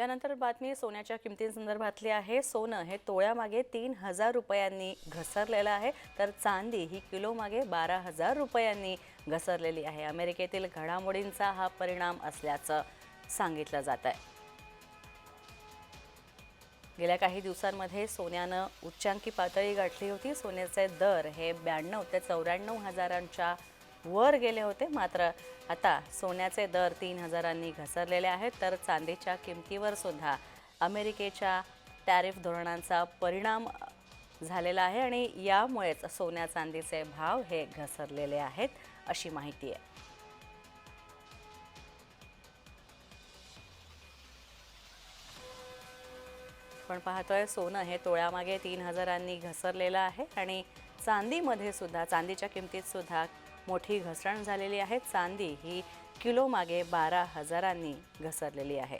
यानंतर बातमी सोन्याच्या किमतींसंदर्भातली आहे. सोनं हे तोळ्यामागे तीन हजार रुपयांनी घसरलेलं आहे. तर चांदी ही किलोमागे बारा हजार रुपयांनी घसरलेली आहे. अमेरिकेतील घडामोडींचा हा परिणाम असल्याचं सांगितलं जात आहे. गेल्या काही दिवसांमध्ये सोन्यानं उच्चांकी पातळी गाठली होती. सोन्याचे दर हे ब्याण्णव ते चौऱ्याण्णव हजारांच्या वर गेले होते. मात्र आता सोन्याचे दर तीन हजारांनी घसरलेले आहेत. तर चांदीच्या किमतीवर सुद्धा अमेरिकेच्या टॅरिफ धोरणांचा परिणाम झालेला आहे आणि यामुळेच सोन्या चांदीचे भाव हे घसरलेले आहेत अशी माहिती आहे. आपण पाहतोय सोनं हे तोळ्यामागे तीन हजारांनी घसरलेलं आहे आणि चांदीमध्ये सुद्धा चांदीच्या किमतीत सुद्धा मोठी घसरण झालेली आहे. चांदी ही किलोमागे बारा हजारांनी घसरलेली आहे.